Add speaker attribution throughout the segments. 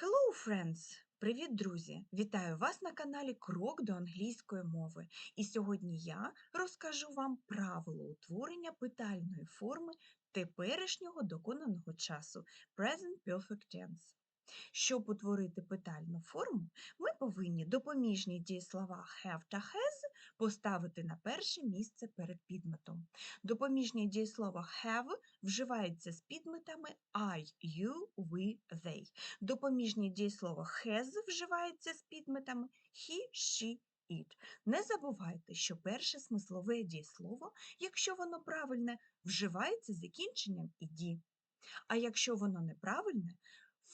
Speaker 1: Hello, friends! Привіт, друзі! Вітаю вас на каналі Крок до англійської мови. І сьогодні я розкажу вам правило утворення питальної форми теперішнього доконаного часу Present Perfect Tense. Щоб утворити питальну форму, ми повинні допоміжні дієслова have та has поставити на перше місце перед підметом. Допоміжні дієслова have вживаються з підметами I, you, we, they. Допоміжні дієслова has вживається з підметами he, she, it. Не забувайте, що перше смислове дієслово, якщо воно правильне, вживається закінченням іді. А якщо воно неправильне,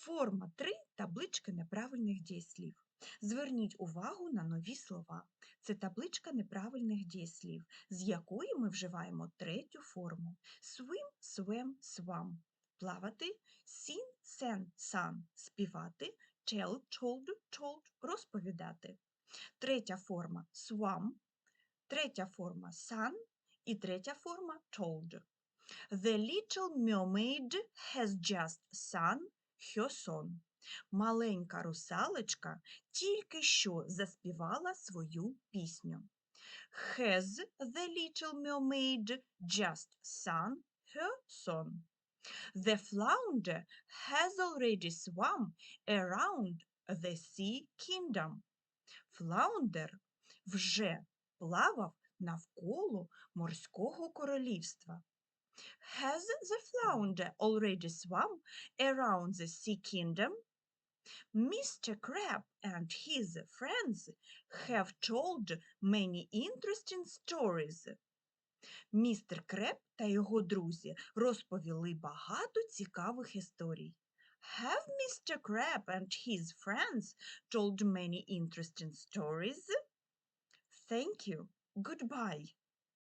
Speaker 1: форма 3 таблички неправильних дієслів. Зверніть увагу на нові слова. Це табличка неправильних дієслів, з якої ми вживаємо третю форму. Swim, swam, swam. Плавати, sing, sang, sang. Співати, tell, told, told. Розповідати. Третя форма swam, третя форма sun і третя форма told. The little mermaid has just sung song. Маленька русалочка тільки що заспівала свою пісню. Has the little mermaid just sung her song? The flounder has already swum around the sea kingdom. Флаундер вже плавав навколо морського королівства. Has the flounder already swum around the sea kingdom? Mr. Crab and his friends have told many interesting stories. Містер Креб та його друзі розповіли багато цікавих історій. Have Mr. Crab and his friends told many interesting stories? Thank you. Goodbye.